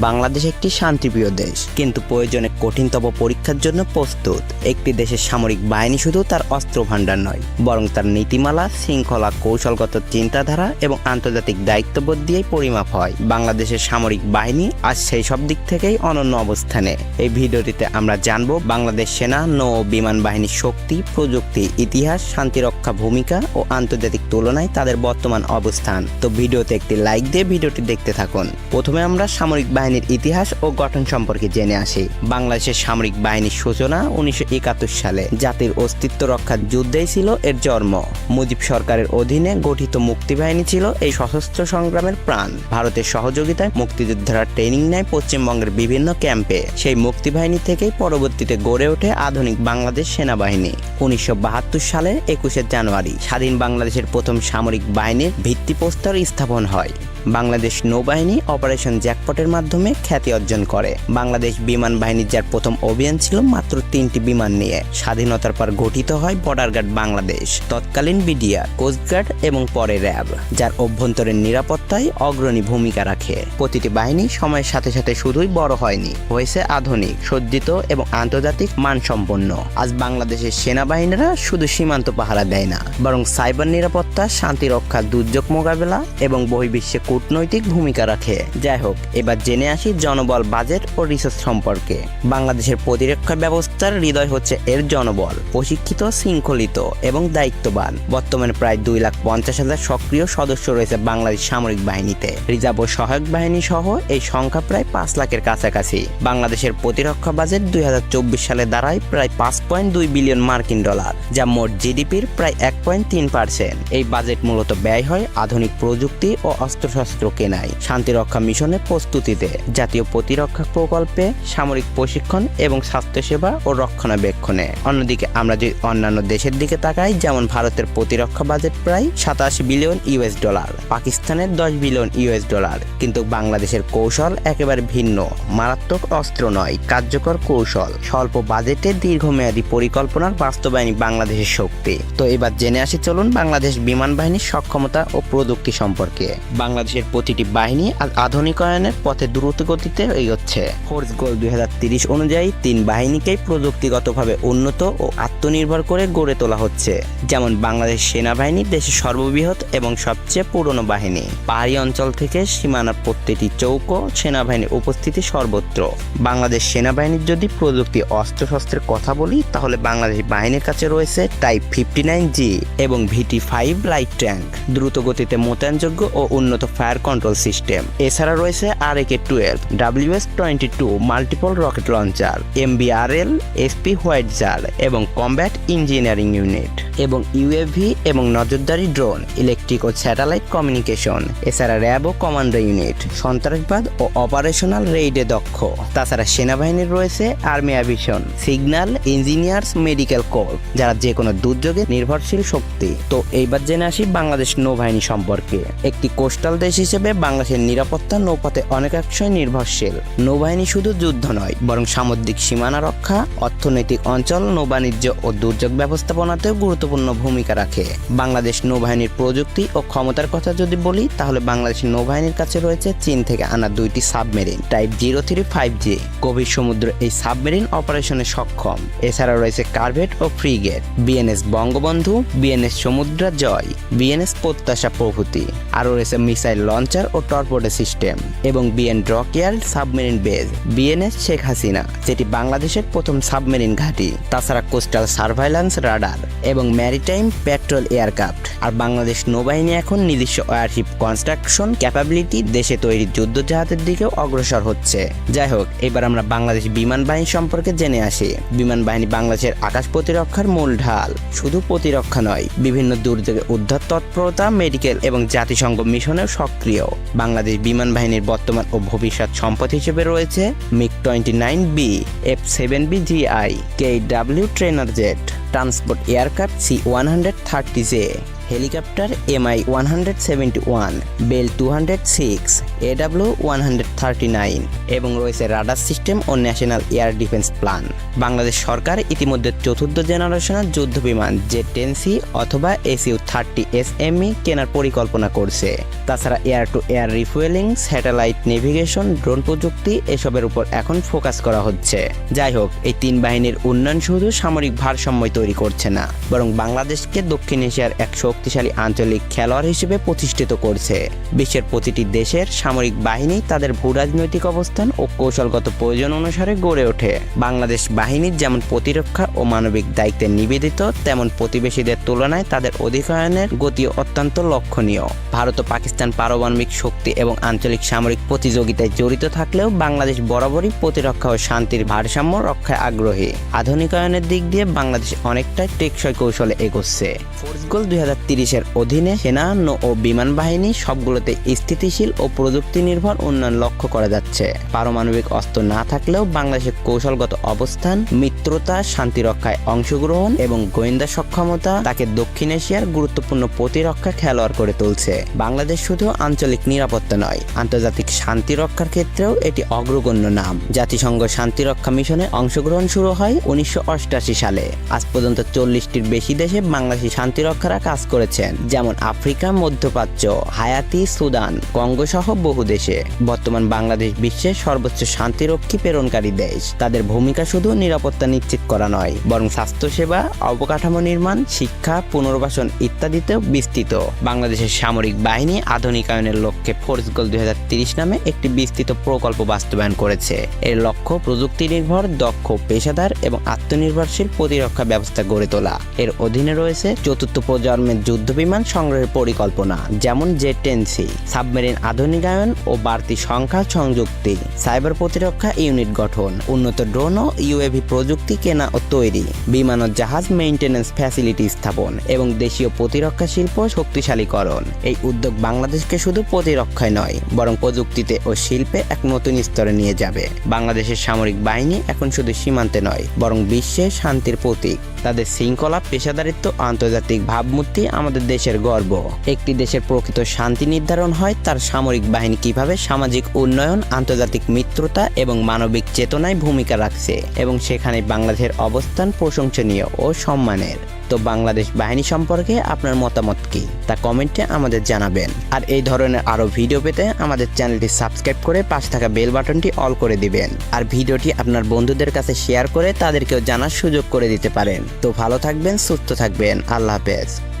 বাংলাদেশ একটি শান্তিপ্রিয় দেশ। কিন্তু প্রয়োজনে কঠিনতম পরীক্ষার জন্য প্রস্তুত। একটি দেশের সামরিক বাহিনী শুধু তার অস্ত্র ভাণ্ডার নয়, বরং তার নীতিমালা, শৃঙ্খলা, কৌশলগত চিন্তাধারা এবং আন্তর্জাতিক দায়িত্ববোধ দিয়েই পরিমাপ হয়। বাংলাদেশের সামরিক বাহিনী আজ সেই সব দিক থেকেই অনন্য অবস্থানে। এই ভিডিওটিতে আমরা জানব বাংলাদেশ সেনা, নৌ বিমান বাহিনীর শক্তি, প্রযুক্তি, ইতিহাস, শান্তিরক্ষা ভূমিকা ও আন্তর্জাতিক তুলনায় তাদের বর্তমান অবস্থান। তো ভিডিওতে একটি লাইক দিয়ে ভিডিওটি দেখতে থাকুন। প্রথমে আমরা সামরিক বাহিনীর ইতিহাস ও গঠন সম্পর্কে জেনে আসি। বাংলাদেশের সামরিক বাহিনীর সূচনা উনিশশো একাত্তর সালে। জাতির অস্তিত্ব রক্ষার যুদ্ধেই ছিল এর জন্ম। মুজিব সরকারের অধীনে গঠিত মুক্তিবাহিনী ছিল এই সশস্ত্র সংগ্রামের প্রাণ। ভারতের সহযোগিতায় মুক্তিযোদ্ধারা ট্রেনিং নেয় পশ্চিমবঙ্গের বিভিন্ন ক্যাম্পে। সেই মুক্তিবাহিনী থেকেই পরবর্তীতে গড়ে ওঠে আধুনিক বাংলাদেশ সেনাবাহিনী। উনিশশো বাহাত্তর সালে একুশে জানুয়ারি স্বাধীন বাংলাদেশের প্রথম সামরিক বাহিনীর ভিত্তিপ্রস্তর স্থাপন হয়। বাংলাদেশ নৌবাহিনী অপারেশন জ্যাকপটের মাধ্যমে খ্যাতি অর্জন করে। বাংলাদেশ বিমান বাহিনীর যার প্রথম অভিযান ছিল মাত্র তিনটি বিমান নিয়ে। স্বাধীনতার পর গঠিত হয় বর্ডার গার্ড বাংলাদেশ তৎকালীন বিডিআর কোস্টগার্ড এবং পরে র্যাব যার অভ্যন্তরীণ নিরাপত্তায় অগ্রণী ভূমিকা রাখে। প্রতিটি বাহিনী সময়ের সাথে সাথে শুধুই বড় হয়নি, হয়েছে আধুনিক, সজ্জিত এবং আন্তর্জাতিক মানসম্পন্ন। আজ বাংলাদেশের সেনাবাহিনীরা শুধু সীমান্ত পাহারা দেয় না, বরং সাইবার নিরাপত্তা, শান্তি রক্ষা, দুর্যোগ মোকাবেলা এবং বহির্বিশ্বে কূটনৈতিক ভূমিকা রাখে। যাই হোক, এবার জেনে আসি জনবল, বাজেট ও রিসোর্স সম্পর্কে। বাংলাদেশের প্রতিরক্ষা ব্যবস্থার হৃদয় হচ্ছে এর জনবল, প্রশিক্ষিত, শৃঙ্খলিত এবং দায়িত্ববান। বর্তমানে প্রায় দুই লাখ পঞ্চাশ হাজার সক্রিয় সদস্য রয়েছে বাংলাদেশ সামরিক বাহিনীতে। রিজার্ভ ও সহায়ক বাহিনী সহ এই সংখ্যা প্রায় পাঁচ লাখের কাছাকাছি। বাংলাদেশের প্রতিরক্ষা বাজেট দুই হাজার চব্বিশ সালে দাঁড়ায় প্রায় পাঁচ পয়েন্ট দুই বিলিয়ন মার্কিন ডলার, যা মোট জিডিপির প্রায় এক পয়েন্ট তিন পার্সেন্ট। এই বাজেট মূলত ব্যয় হয় আধুনিক প্রযুক্তি ও অস্ত্রশস্ত্র কেনায় শান্তিরক্ষা মিশনের প্রস্তুতিতে জাতীয় প্রতিরক্ষা প্রকল্পে সামরিক প্রশিক্ষণ এবং স্বাস্থ্যসেবা ও রক্ষণাবেক্ষণে। অন্যদিকে আমরা যদি অন্যান্য দেশের দিকে তাকাই, যেমন ভারতের প্রতিরক্ষা বাজেট প্রায় সাতাশ বিলিয়ন ইউএস ডলার, পাকিস্তানের দশ বিলিয়ন ইউএস ডলার। কিন্তু বাংলাদেশের কৌশল একেবারে ভিন্ন, মারাত্মক অস্ত্র নয়, কার্যকর কৌশল। স্বল্প বাজেটে দীর্ঘমেয়াদী পরিকল্পনার বাস্তবায়নী বাংলাদেশের শক্তি। তো এবার জেনে আসি চলুন বাংলাদেশ বিমান বাহিনীর সক্ষমতা ও প্রযুক্তি সম্পর্কে। বাংলাদেশের প্রতিটি বাহিনী আধুনিকায়নের পথে দ্রুত গতিতে এগোচ্ছে। ফোর্স গোল দুই অনুযায়ী তিন বাহিনীকেই প্রযুক্তিগতভাবে উন্নত ও আত্মনির্ভর করে গড়ে তোলা হচ্ছে। যেমন বাংলাদেশ সেনাবাহিনী দেশের সর্ববৃহৎ এবং সবচেয়ে পুরনো বাহিনী। পাহাড়ি অঞ্চল থেকে সীমানার প্রত্যেকটি চৌকো সেনাবাহিনীর উপস্থিতি সর্বত্র। বাংলাদেশ সেনাবাহিনীর যদি প্রযুক্তি অস্ত্রশস্ত্রের কথা বলি, তাহলে বাংলাদেশ বাহিনীর কাছে রয়েছে টাইপ ফিফটি নাইন জি এবং ভিটি ফাইভ লাইট ট্যাঙ্ক দ্রুত গতিতে মোতায়েনযোগ্য ও উন্নত ফায়ার কন্ট্রোল সিস্টেম। এছাড়া রয়েছে আর AK twelve WS twenty two multiple rocket launcher MBRL SP white jar এবং কম্ব্যাট ইঞ্জিনিয়ারিং ইউনিট এবং ইউএভি এবং নজরদারি ড্রোন ইলেকট্রিক ও স্যাটেলাইট কমিউনিকেশন এছাড়া র্যাব ও কমান্ডো ইউনিট সন্ত্রাসবাদ ও অপারেশনাল রেইডে দক্ষ। তাছাড়া সেনাবাহিনীর রয়েছে army aviation signal engineers medical corps যারা যে কোনো দুর্যোগে নির্ভরশীল শক্তি। তো এইবার জেনে আসি বাংলাদেশ নৌবাহিনী সম্পর্কে। একটি কোস্টাল দেশ হিসেবে বাংলাদেশের নিরাপত্তা, নৌপথে অনেকাংশই নির্ভরশীল। নৌবাহিনী শুধু যুদ্ধ নয়, বরং সামুদ্রিক সীমানা রক্ষা, অর্থনৈতিক অঞ্চল, নৌবাণিজ্য ও দুর্যোগ ব্যবস্থাপনাতেও গুরুত্বপূর্ণ ভূমিকা রাখে। বাংলাদেশ নৌবাহিনীর প্রযুক্তি ও ক্ষমতার কথা যদি বলি, তাহলে বাংলাদেশ নৌবাহিনীর কাছে রয়েছে চীন থেকে আনা দুইটি submarine, type zero three five G. গভীর সমুদ্র এই সাবমেরিন অপারেশনে সক্ষম। এছাড়া রয়েছে কার্ভেট ও frigate, BNS Bangabandhu, BNS Samudra Joy, BNS Prottasha প্রভৃতি। আরও রয়েছে মিসাইল লঞ্চার ও টর্পোডো সিস্টেম এবং BN dockyard submarine base BNS Sheikh Hasina, যেটি বাংলাদেশের প্রথম সাবমেরিন ঘাঁটি, তাছাড়া কোস্টাল সার্ভাইল্যান্স রাডার এবং ম্যারিটাইম পেট্রোল এয়ারক্রাফট আর বাংলাদেশ নৌবাহিনী এখন নিজস্ব এয়ারশিপ কনস্ট্রাকশন ক্যাপাবিলিটি দেশে তৈরি যুদ্ধ জাহাজের দিকেও অগ্রসর হচ্ছে। যাই হোক, এবার আমরা বাংলাদেশ বিমান বাহিনী সম্পর্কে জেনে আসি। বিমান বাহিনী বাংলাদেশের আকাশ প্রতিরক্ষার মূল ঢাল, শুধু প্রতিরক্ষা নয়, বিভিন্ন দুর্যোগে উদ্ধার তৎপরতা মেডিকেল এবং জাতিসংঘ মিশনেও সক্রিয়। বাংলাদেশ বিমান বাহিনীর বর্তমান ও ভবিষ্যৎ সম্পদ হিসেবে রয়েছে MiG twenty nine B, F seven B GI K W trainer jet transport aircraft C one hundred thirty J. Helicopter MI one hundred seventy one Bell two hundred six AW one hundred thirty nine এবং রয়েছে radar system ও national air defence plan. Bangladesh সরকার ইতিমধ্যে চতুর্থ জেনারেশনের যুদ্ধ বিমান J ten C অথবা SU thirty S ME কেনার পরিকল্পনা করছে। তাছাড়া air to air refuelling satellite navigation drone প্রযুক্তি এসবের উপর এখন ফোকাস করা হচ্ছে। যাই হোক, এই তিন বাহিনীর উন্নয়ন শুধু সামরিক ভারসাম্য তৈরি করছে না, বরং বাংলাদেশকে দক্ষিণ এশিয়ার এক শক্তিশালী আঞ্চলিক খেলোয়াড় হিসেবে প্রতিষ্ঠিত করছে। বিশ্বের প্রতিটি দেশের সামরিক বাহিনী তাদের ভূ রাজনৈতিক অবস্থান ও কৌশলগত প্রয়োজন অনুসারে গড়ে ওঠে। বাংলাদেশ বাহিনীর যেমন প্রতিরক্ষা ও মানবিক দায়িত্বে নিবেদিত, তেমন প্রতিবেশীদের তুলনায় তাদের অধিকায়নের গতি অত্যন্ত লক্ষণীয়। ভারত ও পাকিস্তান পারমাণবিক শক্তি এবং আঞ্চলিক সামরিক প্রতিযোগিতায় জড়িত থাকলেও বাংলাদেশ বরাবরই প্রতিরক্ষা ও শান্তির ভারসাম্য রক্ষায় আগ্রহী। আধুনিকায়নের দিক দিয়ে বাংলাদেশ অনেকটাই টেকসই কৌশলে এগোচ্ছে। ফোর্স গোল দুই হাজার তিরিশের অধীনে সেনা, নৌ ও বিমান বাহিনী সবগুলোতে স্থিতিশীল ও প্রযুক্তি নির্ভর উন্নয়ন লক্ষ্য করা যাচ্ছে। পারমাণবিক অস্ত্র না থাকলেও বাংলাদেশের কৌশলগত অবস্থান, মিত্রতা, শান্তি রক্ষায় অংশগ্রহণ এবং গোয়েন্দা সক্ষমতা তাকে দক্ষিণ এশিয়ার গুরুত্বপূর্ণ প্রতিরক্ষা খেলোয়াড় করে তুলছে। বাংলাদেশ শুধু আঞ্চলিক নিরাপত্তা নয়, আন্তর্জাতিক শান্তি রক্ষার ক্ষেত্রেও এটি অগ্রগণ্য নাম। জাতিসংঘ শান্তিরক্ষা মিশনে অংশগ্রহণ শুরু হয় উনিশশো অষ্টআশি সালে। আজ পর্যন্ত চল্লিশটির বেশি দেশে বাংলাদেশি শান্তিরক্ষারা কাজ করেছেন, যেমন আফ্রিকা, মধ্যপ্রাচ্য, হায়াতি, সুদান কঙ্গো সহ বহু দেশে। বর্তমান বাংলাদেশ বিশ্বের সর্বোচ্চ শান্তিরক্ষী প্রেরণকারী দেশ। তাদের ভূমিকা শুধু নিরাপত্তা নিশ্চিত করা নয়, বরং স্বাস্থ্যসেবা, অবকাঠামো নির্মাণ, শিক্ষা, পুনর্বাসন ইত্যাদিতেও বিস্তৃত। বাংলাদেশের সামরিক বাহিনী আধুনিকায়নের লক্ষ্যে ফোর্স গোল দুই নামে একটি বিস্তৃত প্রকল্প বাস্তবায়ন করেছে। এর লক্ষ্য প্রযুক্তি নির্ভর, দক্ষ পেশাদার এবং আত্মনির্ভরশীল প্রতিরক্ষা ব্যবস্থা গড়ে তোলা। এর অধীনে রয়েছে চতুর্থ প্রজন্মের যুদ্ধ বিমান সংগ্রহের পরিকল্পনা, যেমন জে টেন সি সাবমেরিন আধুনিকায়ন ও বাড়তি সংখ্যা সংযুক্তি, সাইবার প্রতিরক্ষা ইউনিট গঠন, উন্নত ড্রোন ও ইউএভি প্রযুক্তি কেনা ও তৈরি, বিমান ও জাহাজ মেইনটেন্যান্স ফ্যাসিলিটি স্থাপন এবং দেশীয় প্রতিরক্ষা শিল্প শক্তিশালীকরণ। এই উদ্যোগ বাংলাদেশকে শুধু প্রতিরক্ষায় নয়, বরং প্রযুক্তিতে ও শিল্পে এক নতুন স্তরে নিয়ে যাবে। বাংলাদেশের সামরিক বাহিনী এখন শুধু সীমান্তে নয়, বরং বিশ্বে শান্তির প্রতীক। তাদের শৃঙ্খলা, পেশাদারিত্ব, আন্তর্জাতিক ভাবমূর্তি, আমাদের দেশের গর্ব। একটি দেশের প্রকৃত শান্তি নির্ধারণ হয়, তার সামরিক বাহিনী কীভাবে সামাজিক উন্নয়ন, আন্তর্জাতিক মিত্রতা এবং মানবিক চেতনায় ভূমিকা রাখছে এবং সেখানে বাংলাদেশের অবস্থান প্রশংসনীয় ও সম্মানের। তো বাংলাদেশ বাহিনী সম্পর্কে আপনার মতামত কি? তা কমেন্টে আমাদের জানাবেন। আর এই ধরনের আরও ভিডিও পেতে আমাদের চ্যানেলটি সাবস্ক্রাইব করে পাশে থাকা বেল বাটনটি অল করে দিবেন। আর ভিডিওটি আপনার বন্ধুদের কাছে শেয়ার করে তাদেরকেও জানার সুযোগ করে দিতে পারেন। তো ভালো থাকবেন, সুস্থ থাকবেন। আল্লাহ হাফেজ।